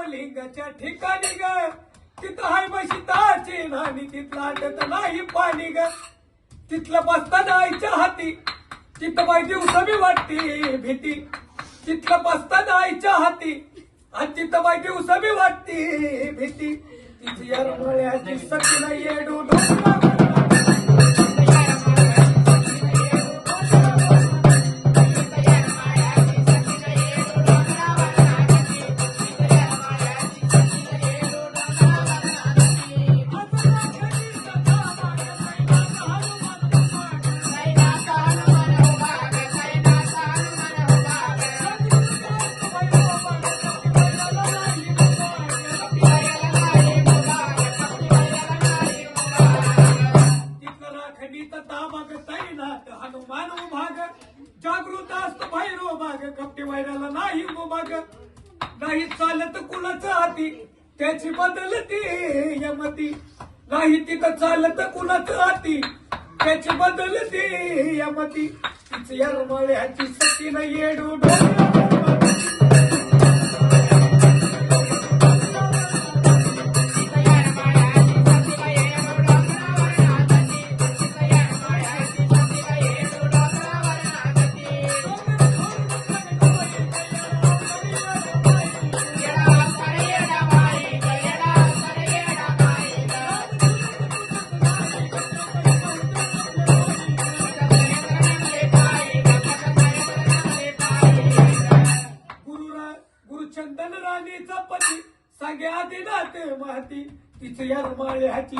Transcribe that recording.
रामलिंगाच्या ठिकाणी ग. तिथं हाय म्हशी तहाची नाही तिथलं आटत नाही पाणी ग. तिथलं बसता आईच्या हाती. तिथं बाई दिवसमी वाटते भीती. तिथलं बसता आईच्या हाती. आणि तिथं बाई दिवसमी वाटते भीती. तिथल्या सगळी नाही माग. नाही चालत कुणाचं हाती त्याची बदलती यमती नाही तिथं चालत कुणाचं हाती त्याची बदलती यमती तिच रुमाळ्याची सती नाही येडू डोळ्या गुरुचंदन राणीचा पती सगळ्या दिनात माती तिच यरमाळ्याची